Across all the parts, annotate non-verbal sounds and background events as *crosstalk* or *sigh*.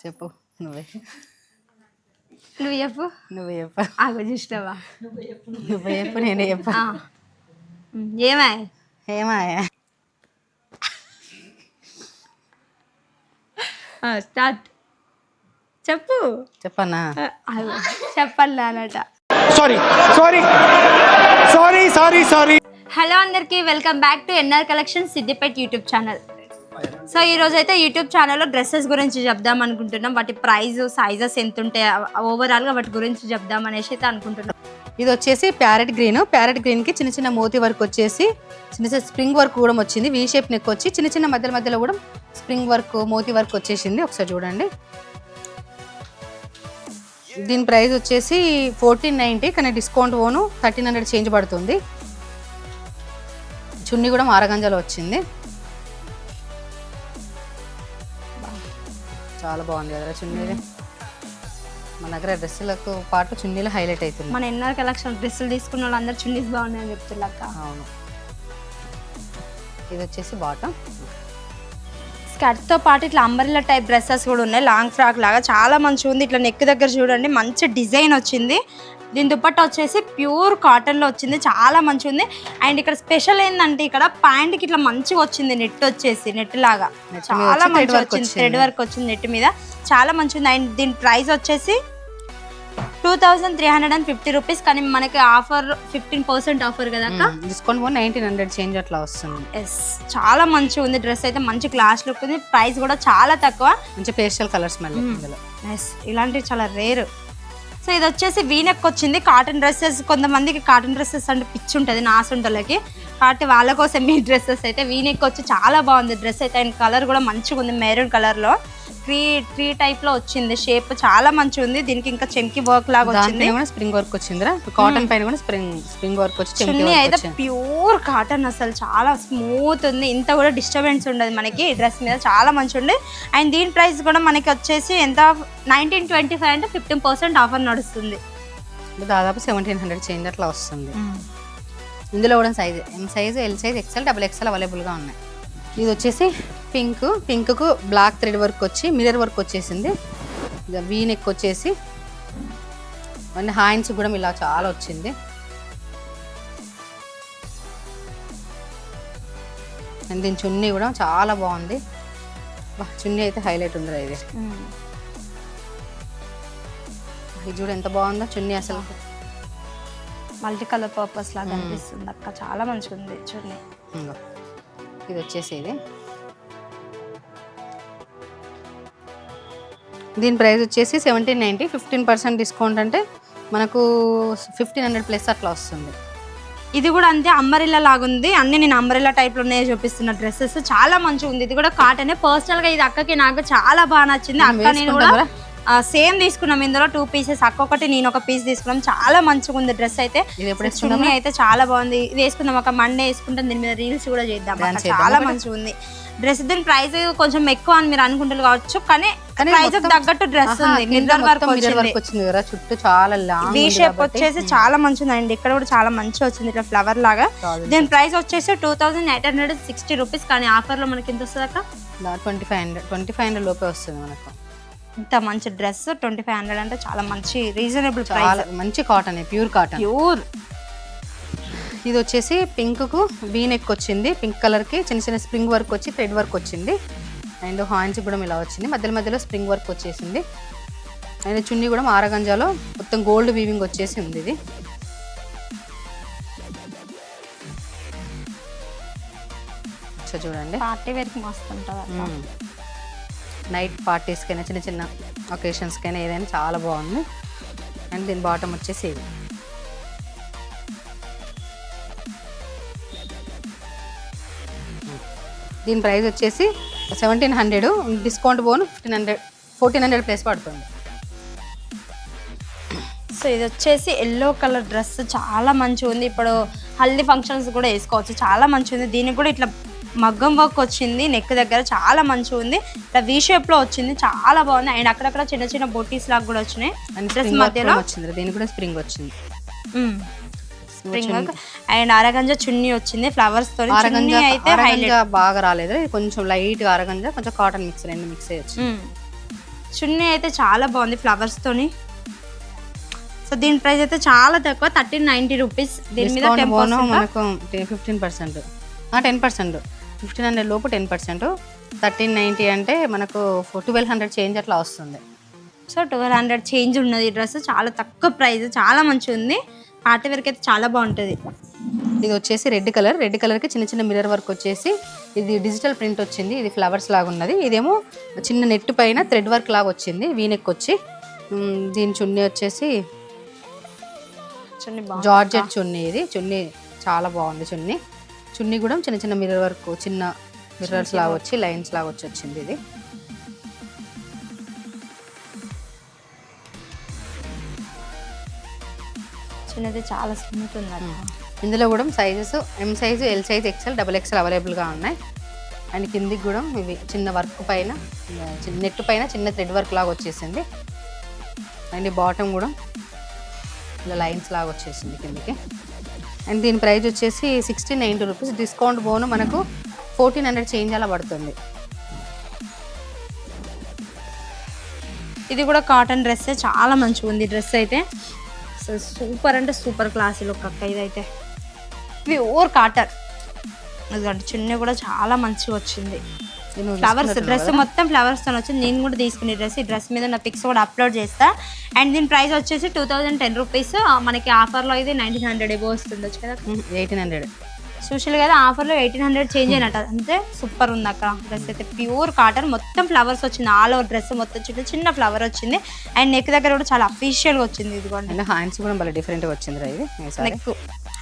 చెప్పు. నువ్వే. నువ్వు చెప్పు. నువ్వే చెప్పు. ఆగో చూసినావా నువ్వే చెప్పు నేనే చెప్పు. ఏమా? ఏమాయా స్టార్ట్ చెప్పు. ఆగు. చెప్పాలి అనట sorry sorry sorry sorry sorry hello అందరికీ welcome back to NR collection Siddipet YouTube channel so ఈ రోజు అయితే యూట్యూబ్ ఛానల్లో డ్రెస్సెస్ గురించి చెప్దాం అనుకుంటున్నాం. వాటి ప్రైస్ సైజెస్ ఎంత ఉంటాయి ఓవరాల్గా వాటి గురించి చెప్దాం అనేసి అయితే అనుకుంటున్నాం. ఇది వచ్చేసి ప్యారెట్ గ్రీన్ ప్యారెట్ గ్రీన్కి చిన్న చిన్న మోతి వర్క్ వచ్చేసి చిన్న చిన్న స్ప్రింగ్ వర్క్ కూడా వచ్చింది. వీ షేప్ నెక్ వచ్చి చిన్న చిన్న మధ్యలో మధ్యలో కూడా స్ప్రింగ్ వర్క్ మోతీ వర్క్ వచ్చేసింది. ఒకసారి చూడండి. దీని ప్రైస్ వచ్చేసి ఫోర్టీన్ నైంటీ కానీ discount own thirteen hundred change పడుతుంది. చున్నీ కూడా మారగంజలో వచ్చింది. చాలా బాగుంది కదా చున్నీ మన దగ్గర డ్రెస్సులకు పాటు చున్నీలు హైలైట్ అవుతుంది మన ఎన్ఆర్ కలెక్షన్ డ్రెస్సులు తీసుకున్న వాళ్ళందరూ చున్నీస్ బాగున్నాయని చెప్తున్నారు అవును. ఇది వచ్చేసి బాటమ్. స్కర్ట్తో పాటు ఇట్లా అంబరిల్లా టైప్ డ్రెస్సెస్ కూడా ఉన్నాయి. లాంగ్ ఫ్రాక్ లాగా చాలా మంచిగా ఉంది. ఇట్లా నెక్ దగ్గర చూడండి మంచి డిజైన్ వచ్చింది. దీని దుపట్టా వచ్చేసి ప్యూర్ కాటన్లో వచ్చింది. చాలా మంచిగా ఉంది. అండ్ ఇక్కడ స్పెషల్ ఏంటంటే ఇక్కడ ప్యాంట్కి ఇట్లా మంచిగా వచ్చింది నెట్ వచ్చేసి నెట్ లాగా. చాలా మంచిగా వచ్చింది. థ్రెడ్ వర్క్ వచ్చింది నెట్ మీద. చాలా మంచిగా ఉంది. అండ్ దీని ప్రైస్ వచ్చేసి two thousand three hundred and fifty rupees కానీ మనకి ఆఫర్ ఫిఫ్టీన్ పర్సెంట్ ఆఫర్ కదా డిస్కౌంట్ పోయి నైన్టీన్ హండ్రెడ్ చేంజ్ అట్లా వస్తుంది. ఎస్ చాలా మంచిగా ఉంది డ్రెస్ అయితే మంచి క్లాస్ లుక్ ఉంది. ప్రైస్ కూడా చాలా తక్కువ. మంచి పేస్టల్ కలర్స్ మళ్ళీ ఎస్ ఇలాంటివి చాలా రేర్ సో ఇది వచ్చేసి వీనెక్ వచ్చింది. కాటన్ డ్రెస్సెస్ కొంతమందికి కాటన్ డ్రెస్సెస్ అంటే పిచ్చి ఉంటుంది నాసుంటలకి కాబట్టి వాళ్ళ కోసం ఈ డ్రెస్సెస్ అయితే. వీనెక్ వచ్చి చాలా బాగుంది డ్రెస్ అయితే. అండ్ కలర్ కూడా మంచిగా ఉంది మెరూన్ కలర్లో ట్రీ ట్రీ టైప్లో వచ్చింది. షేప్ చాలా మంచిగా ఉంది దీనికి ఇంకా చెంకి వర్క్ లాగా వచ్చింది. కూడా స్ప్రింగ్ వర్క్ వచ్చిందిరా? కాటన్ పైన కూడా స్ప్రింగ్ స్ప్రింగ్ వర్క్ వచ్చి చున్నీ అయితే. ప్యూర్ కాటన్ అసలు. చాలా స్మూత్ ఉంది. ఇంత కూడా డిస్టర్బెన్స్ ఉండదు మనకి. డ్రెస్ మీద చాలా మంచి ఉంది అండ్ దీని ప్రైస్ కూడా మనకి వచ్చేసి ఎంత? నైన్టీన్ ట్వంటీ ఫైవ్ అంటే ఫిఫ్టీన్ పర్సెంట్ ఆఫర్ నడుస్తుంది. దాదాపు సెవెంటీన్ హండ్రెడ్ చేంజ్ అట్లా వస్తుంది. ఇందులో కూడా size M size L size XL double XL అవైలబుల్గా ఉన్నాయి. ఇది వచ్చేసి పింక్. పింక్కు బ్లాక్ థ్రెడ్ వర్క్ వచ్చి మిరర్ వర్క్ వచ్చేసింది. ఇక వీ నెక్ వచ్చేసి అండ్ హ్యాండ్స్ కూడా ఇలా చాలా వచ్చింది. అండ్ దీని చున్నీ కూడా చాలా బాగుంది. చున్నీ అయితే హైలైట్ ఉందిరా ఇది. ఇది చూడు ఎంత బాగుందో చున్నీ అసలు. మల్టీ కలర్ పర్పస్ లాగా అనిపిస్తుంది అక్క. చాలా మంచిగా ఉంది ఇంగో. ఇది వచ్చేసి ఇది. దీని ప్రైస్ వచ్చేసి seventeen ninety fifteen percent discount అంటే మనకు ఫిఫ్టీన్ హండ్రెడ్ ప్లస్ అట్లా వస్తుంది. ఇది కూడా అంతే అంబరిల్లా లాగా ఉంది అన్ని నేను అంబరిల్లా టైప్లో ఉన్నాయో చూపిస్తున్న డ్రెస్సెస్ చాలా మంచిగా ఉంది ఇది కూడా కాటన్ పర్సనల్గా ఇది అక్కకి నాకు చాలా బాగా నచ్చింది. అక్క నేను కూడా సేమ్ తీసుకున్నాం ఇందులో టూ పీసెస్ అక్క ఒకటి నేను ఒక పీస్ తీసుకున్నాం. చాలా మంచిగా ఉంది డ్రెస్ అయితే. చున్నీ అయితే చాలా బాగుంది. ఇది వేసుకుందాం. ఒక మండే వేసుకుంటాం. దీని మీద రీల్స్ కూడా చేద్దాం. చాలా మంచిగా ఉంది. డ్రెస్ దీని ప్రైస్ కొంచెం ఎక్కువ అని మీరు అనుకుంటారు కావచ్చు కానీ ప్రైస్ తగ్గట్టు డ్రెస్ ఉంది. మిర్రర్ వర్క్ వచ్చింది. కదా. చుట్టూ చాలా లాంగ్ వి షేప్ వచ్చేసి చాలా మంచిగా అండి ఇక్కడ కూడా చాలా మంచిగా వచ్చింది. ఇట్లా ఫ్లవర్ లాగా. దీని ప్రైస్ వచ్చేసి two thousand eight hundred sixty rupees కానీ ఆఫర్లో మనకి ఎంత వస్తుంది అక్క? Twenty five hundred twenty five hundred లోపే వస్తుంది మనకు. ఇంత మంచి డ్రెస్ ట్వంటీ ఫైవ్ హండ్రెడ్ అంటే చాలా మంచి రీజనబుల్ చాలా మంచి కాటన్ ప్యూర్ కాటన్. ప్యూర్. ఇది వచ్చేసి పింక్కు వీ నెక్ వచ్చింది. పింక్ కలర్కి చిన్న చిన్న స్ప్రింగ్ వర్క్ వచ్చి థ్రెడ్ వర్క్ వచ్చింది. అండ్ హ్యాండ్స్ కూడా ఇలా వచ్చింది. మధ్యలో మధ్యలో స్ప్రింగ్ వర్క్ వచ్చేసింది. అండ్ చున్నీ కూడా మారగంజాలో మొత్తం గోల్డ్ వీవింగ్ వచ్చేసి ఉంది ఇది. చూడండి. పార్టీ వేర్కి మస్తు ఉంటుంది. నైట్ పార్టీస్కైనా చిన్న చిన్న ఒకేషన్స్కైనా ఏదైనా చాలా బాగుంది. అండ్ దీని బాటమ్ వచ్చేసి ఇది. దీని ప్రైస్ వచ్చేసి సెవెంటీన్ హండ్రెడ్. డిస్కౌంట్ పోను fifteen hundred fourteen hundred place పడుతుంది. సో ఇది వచ్చేసి ఎల్లో కలర్ డ్రెస్. చాలా మంచిగా ఉంది ఇప్పుడు హల్దీ ఫంక్షన్స్ కూడా వేసుకోవచ్చు. చాలా మంచిగా ఉంది దీనికి కూడా ఇట్లా మగ్గం వర్క్ వచ్చింది నెక్ దగ్గర చాలా మంచిగా ఉంది. ఇట్లా వీ షేప్లో వచ్చింది చాలా బాగుంది. అండ్ అక్కడక్కడ చిన్న చిన్న బొటీస్ లాగా కూడా వచ్చినాయి. డ్రెస్ మధ్యలో వచ్చింది. దీనికి కూడా స్ప్రింగ్ వచ్చింది. Spring work and organza chunni వచ్చింది ఫ్లవర్స్తో చున్నీ అయితే హైలైట్ బాగా రాలేదు. కొంచెం లైట్ ఆరగంజ కొంచెం కాటన్ మిక్స్ రెండు మిక్స్ అయ్యొచ్చు చున్నీ అయితే చాలా బాగుంది ఫ్లవర్స్తోని సో దీని ప్రైస్ అయితే చాలా తక్కువ థర్టీన్ నైంటీ రూపీస్ దీని మీద మనకు fifteen percent ten percent fifteen hundred లోపు టెన్ పర్సెంట్. థర్టీన్ నైంటీ అంటే మనకు ట్వెల్వ్ హండ్రెడ్ చేంజ్ అట్లా వస్తుంది. సో ట్వెల్వ్ హండ్రెడ్ చేంజ్ ఉన్నది ఈ డ్రెస్. చాలా తక్కువ ప్రైస్ చాలా మంచిగా ఉంది. పార్టీ వేర్కి అయితే చాలా బాగుంటుంది. ఇది వచ్చేసి రెడ్ కలర్. రెడ్ కలర్కి చిన్న చిన్న మిర్రర్ వర్క్ వచ్చేసి ఇది డిజిటల్ ప్రింట్ వచ్చింది. ఇది ఫ్లవర్స్ లాగా ఉన్నది. ఇదేమో చిన్న నెట్ పైన థ్రెడ్ వర్క్ లాగా వచ్చింది. వీనెక్ వచ్చి. దీని చున్నీ వచ్చేసి చున్నీ జార్జెట్ చున్నీ ఇది. చున్నీ చాలా బాగుంది చున్నీ. చున్నీ కూడా చిన్న చిన్న మిర్రర్ వర్క్ చిన్న మిర్రర్స్ లాగా వచ్చి లైన్స్ లాగా వచ్చి వచ్చింది ఇది. చిన్నది చాలా స్మూత్ ఉంది. ఇందులో కూడా sizes M size L size XL double XL అవైలబుల్గా ఉన్నాయి. అండ్ కిందికి కూడా ఇవి చిన్న వర్క్ పైన చిన్న నెట్ పైన చిన్న థ్రెడ్ వర్క్ లాగా వచ్చేసింది. అండ్ బాటమ్ కూడా ఇలా లైన్స్ లాగా వచ్చేసింది కిందికి. అండ్ దీని ప్రైస్ వచ్చేసి సిక్స్టీ నైంటీ రూపీస్. డిస్కౌంట్ బోను మనకు ఫోర్టీన్ హండ్రెడ్ చేంజ్ అలా పడుతుంది. ఇది కూడా కాటన్ డ్రెస్ చాలా మంచిగా ఉంది డ్రెస్ అయితే. సూపర్ అంటే సూపర్ క్లాస్ లుక్ అక్క ఇదైతే. Pure cotton. ఎందుకంటే చిన్న కూడా చాలా మంచిగా వచ్చింది. Flowers dress? మొత్తం ఫ్లవర్స్తో వచ్చింది. నేను కూడా తీసుకునే డ్రెస్ ఈ డ్రెస్ మీద నా పిక్స్ కూడా అప్లోడ్ చేస్తా. అండ్ దీని ప్రైస్ వచ్చేసి టూ థౌజండ్ టెన్ రూపీస్ మనకి ఆఫర్లో ఇది నైన్టీన్ హండ్రెడ్ ఎబో వస్తుంది కదా. ఎయిటీన్ హండ్రెడ్ చూసారు కదా ఆఫర్లో ఎయిటీన్ హండ్రెడ్ చేంజ్ అయినట్టు. అంతే సూపర్ ఉంది అక్క. డ్రెస్ అయితే ప్యూర్ కాటన్ మొత్తం ఫ్లవర్స్ వచ్చింది. ఆల్ ఓవర్ డ్రెస్ మొత్తం చిన్న చిన్న ఫ్లవర్ వచ్చింది. అండ్ నెక్ దగ్గర కూడా చాలా అఫీషియల్గా వచ్చింది ఇదిగోండి. హ్యాండ్స్ కూడా భలే డిఫరెంట్గా వచ్చింది. నెక్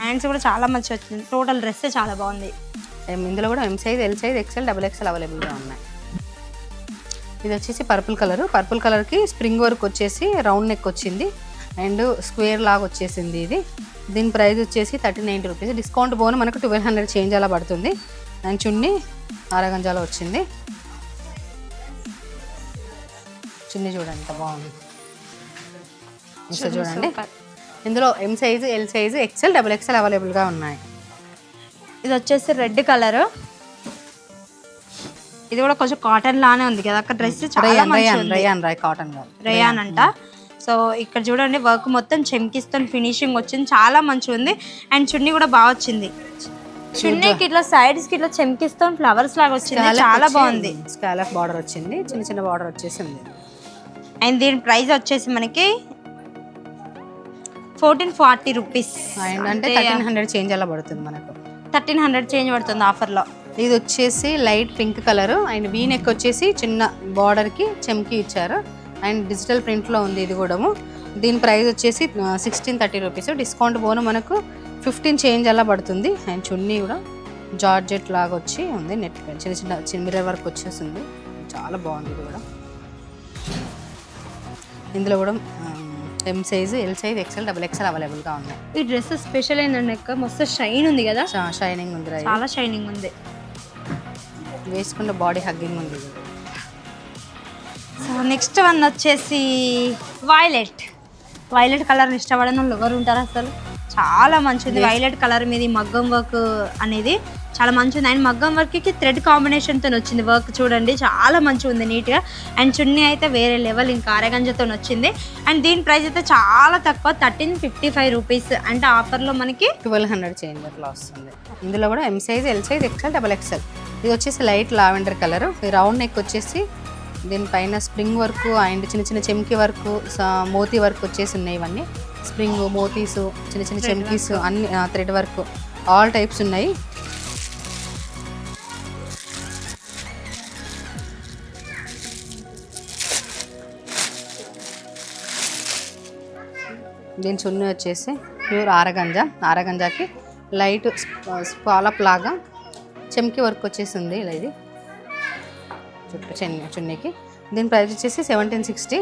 హ్యాండ్స్ కూడా చాలా మంచిగా వచ్చింది. టోటల్ డ్రెస్ చాలా బాగుంది. ఇందులో కూడా M size L size XL double XL అవైలబుల్గా ఉన్నాయి. ఇది వచ్చేసి పర్పుల్ కలర్ పర్పుల్ కలర్కి స్ప్రింగ్ వర్క్ వచ్చేసి రౌండ్ నెక్ వచ్చింది. అండ్ స్క్వేర్ లాగా వచ్చేసింది ఇది. దీని ప్రైస్ వచ్చేసి థర్టీ నైంటీ రూపీస్ డిస్కౌంట్ పోను మనకు ట్వెల్వ్ హండ్రెడ్ చేంజ్ అలా పడుతుంది. అండ్ చున్నీ ఆరగంజాలో వచ్చింది. చున్నీ చూడండి ఎంత బాగుంది. చూడండి. ఇందులో M size L size XL double XL అవైలబుల్గా ఉన్నాయి. ఇది వచ్చేసి రెడ్ కలర్. ఇది కూడా కొంచెం కాటన్ లానే ఉంది కదా అక్కడ డ్రెస్ రయాన్ రాయ్ కాటన్ రేయాన్ అంట. సో ఇక్కడ చూడండి వర్క్ మొత్తం చెమ్కిస్తో ఫినిషింగ్ వచ్చింది చాలా మంచిగా ఉంది అండ్ చున్నీ కూడా బాగా వచ్చింది. చున్నీకి ఇట్లా సైడ్స్కి ఇట్లా చెమ్కిస్తో ఫ్లవర్స్ లాగా వచ్చింది చాలా బాగుంది. స్కాలఫ్ బార్డర్ వచ్చింది చిన్న చిన్న బార్డర్ వచ్చేసింది అండ్ దీని ప్రైస్ వచ్చేసి మనకి ఫోర్టీన్ ఫార్టీ రూపీస్ అంటే థర్టీన్ హండ్రెడ్ చేంజ్ అలా పడుతుంది మనకు. థర్టీన్ హండ్రెడ్ చేంజ్ పడుతుంది ఆఫర్లో. ఇది వచ్చేసి light pink colour. And V neck వచ్చేసి చిన్న బార్డర్కి చెమ్కి ఇచ్చారు. అండ్ డిజిటల్ ప్రింట్లో ఉంది ఇది కూడా దీని ప్రైస్ వచ్చేసి సిక్స్టీన్ థర్టీ రూపీస్ డిస్కౌంట్ పోను మనకు ఫిఫ్టీన్ చేంజ్ అలా పడుతుంది. అండ్ చున్నీ కూడా జార్జెట్ లాగా వచ్చి ఉంది. నెట్ చిన్న చిన్న చిన్న మిర్రర్ వర్క్ వచ్చేసింది చాలా బాగుంది ఇది కూడా. ఇందులో కూడా M size L size XL double XL అవైలబుల్గా ఉన్నాయి. ఈ డ్రెస్ స్పెషల్ ఏంటంటే అక్క? మస్తు షైన్ ఉంది కదా? షైనింగ్ ఉంది రా. చాలా షైనింగ్ ఉంది. వేసుకుంటే బాడీ హగ్గింగ్ ఉంది. సో నెక్స్ట్ వన్ వచ్చేసి వైలెట్ వైలెట్ కలర్ ఇష్టపడని వాళ్ళు ఎవరు ఉంటారు అసలు? చాలా మంచిది వైలెట్ కలర్ మీద మగ్గం వర్క్ అనేది చాలా మంచిది అండ్ మగ్గం వర్క్కి థ్రెడ్ కాంబినేషన్తో వచ్చింది వర్క్ చూడండి. చాలా మంచిగా ఉంది నీట్గా అండ్ చున్నీ అయితే వేరే లెవెల్ ఇంకా అరగంజతో వచ్చింది. అండ్ దీని ప్రైస్ అయితే చాలా తక్కువ థర్టీన్ ఫిఫ్టీ ఫైవ్ రూపీస్ అంటే ఆఫర్లో మనకి ట్వెల్వ్ హండ్రెడ్ చేంజ్ అట్లా వస్తుంది. ఇందులో కూడా M size L size XL double XL ఇది వచ్చేసి light lavender colour round neck వచ్చేసి దీనిపైన స్ప్రింగ్ వర్క్ అండ్ చిన్న చిన్న చెమ్కి వర్క్ మోతీ వర్క్ వచ్చేసి ఉన్నాయి ఇవన్నీ. స్ప్రింగ్ మోతీస్ చిన్న చిన్న చెమ్కీస్ అన్ని థ్రెడ్ వర్క్ ఆల్ టైప్స్ ఉన్నాయి. దీని చున్నీ వచ్చేసి ప్యూర్ ఆరగంజ. ఆరగంజాకి లైట్ స్పాలప్ లాగా చెమ్కి వర్క్ వచ్చేసింది ఇలా ఇది. చుట్టూ చెన్ని చున్నీకి. దీని ప్రైస్ వచ్చేసి సెవెంటీన్ సిక్స్టీ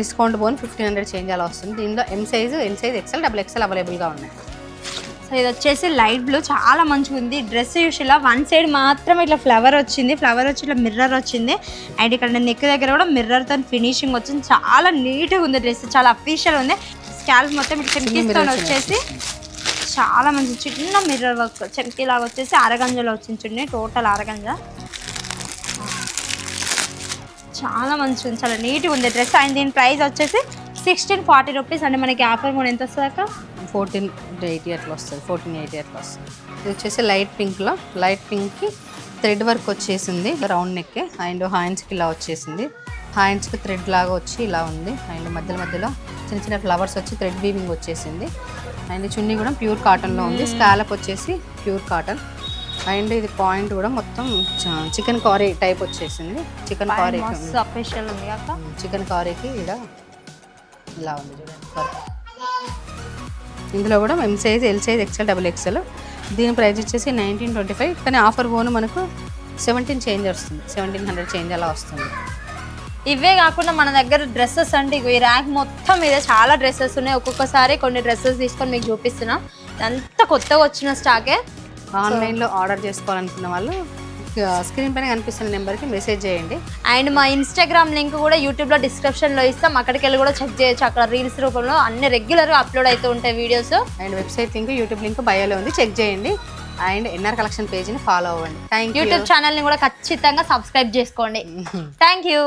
డిస్కౌంట్ పోని ఫిఫ్టీన్ హండ్రెడ్ చేంజ్ అలా వస్తుంది. దీనిలో M size L size XL double XL అవైలబుల్గా ఉన్నాయి. సో ఇది వచ్చేసి లైట్ బ్లూ చాలా మంచిగా ఉంది డ్రెస్ యూషువల్గా వన్ సైడ్ మాత్రం ఇట్లా ఫ్లవర్ వచ్చింది. ఫ్లవర్ వచ్చి ఇట్లా మిర్రర్ వచ్చింది. అండ్ ఇక్కడ నెక్ దగ్గర కూడా మిర్రర్తో ఫినిషింగ్ వచ్చింది. చాలా నీట్గా ఉంది డ్రెస్ చాలా అఫీషియల్ ఉంది. స్కాల్ప్ మొత్తం ఇట్లా వచ్చేసి చాలా మంచి చిన్న మిర్రర్ వర్క్. చెమ్కీ లాగా వచ్చేసి అరగంజలో వచ్చింది చూడండి. Total organza. చాలా మంచిగా ఉంది చాలా నీట్గా ఉంది డ్రెస్ అండ్ దీని ప్రైస్ వచ్చేసి సిక్స్టీన్ ఫార్టీ రూపీస్ అంటే మనకి ఆఫర్ కూడా ఎంత వస్తుంది ఫోర్టీన్ ఎయిటీ అట్లా వస్తుంది ఫోర్టీన్ ఎయిటీ అట్లా వస్తుంది. ఇది వచ్చేసి లైట్ పింక్లో లైట్ పింక్కి థ్రెడ్ వర్క్ వచ్చేసింది రౌండ్ నెక్ అండ్ హ్యాండ్స్కి ఇలా వచ్చేసింది. హ్యాండ్స్కి థ్రెడ్ లాగా వచ్చి ఇలా ఉంది. అండ్ మధ్యలో మధ్యలో చిన్న చిన్న ఫ్లవర్స్ వచ్చి థ్రెడ్ వీవింగ్ వచ్చేసింది. అండ్ చున్నీ కూడా ప్యూర్ కాటన్లో ఉంది. స్కాలప్ వచ్చేసి ప్యూర్ కాటన్. అండ్ ఇది పాయింట్ కూడా మొత్తం చికెన్ కారీ టైప్ వచ్చేసింది. చికెన్ కారీ చికెన్ కారీకి ఇక్కడ ఇలా ఉంది చూడండి. ఇందులో కూడా M size L size XL double XL దీని ప్రైస్ వచ్చేసి నైన్టీన్ ట్వంటీ ఫైవ్ కానీ ఆఫర్ పోను మనకు సెవెంటీన్ చేంజ్ వస్తుంది. సెవెంటీన్ హండ్రెడ్ చేంజ్ అలా వస్తుంది. ఇవే కాకుండా మన దగ్గర డ్రెస్సెస్ అంటే ఈ ర్యాక్ మొత్తం మీద చాలా డ్రెస్సెస్ ఉన్నాయి. ఒక్కొక్కసారి కొన్ని డ్రెస్సెస్ తీసుకొని మీకు చూపిస్తున్నా. ఇదంతా కొత్తగా వచ్చిన స్టాకే ఆన్లైన్లో ఆర్డర్ చేసుకోవాలనుకున్న వాళ్ళు స్క్రీన్ పైన కనిపిస్తున్న నెంబర్కి మెసేజ్ చేయండి. అండ్ మా ఇన్స్టాగ్రామ్ లింక్ కూడా యూట్యూబ్లో డిస్క్రిప్షన్లో ఇస్తాం. అక్కడికి వెళ్ళి కూడా చెక్ చేయొచ్చు. అక్కడ రీల్స్ రూపంలో అన్ని రెగ్యులర్గా అప్లోడ్ అవుతూ ఉంటాయి videos and website link YouTube link బయోలో ఉంది. చెక్ చేయండి. అండ్ ఎన్ఆర్ కలెక్షన్ పేజీని ఫాలో అవ్వండి. థ్యాంక్ యూ యూట్యూబ్ ఛానల్ని కూడా ఖచ్చితంగా సబ్స్క్రైబ్ చేసుకోండి. *laughs* Thank you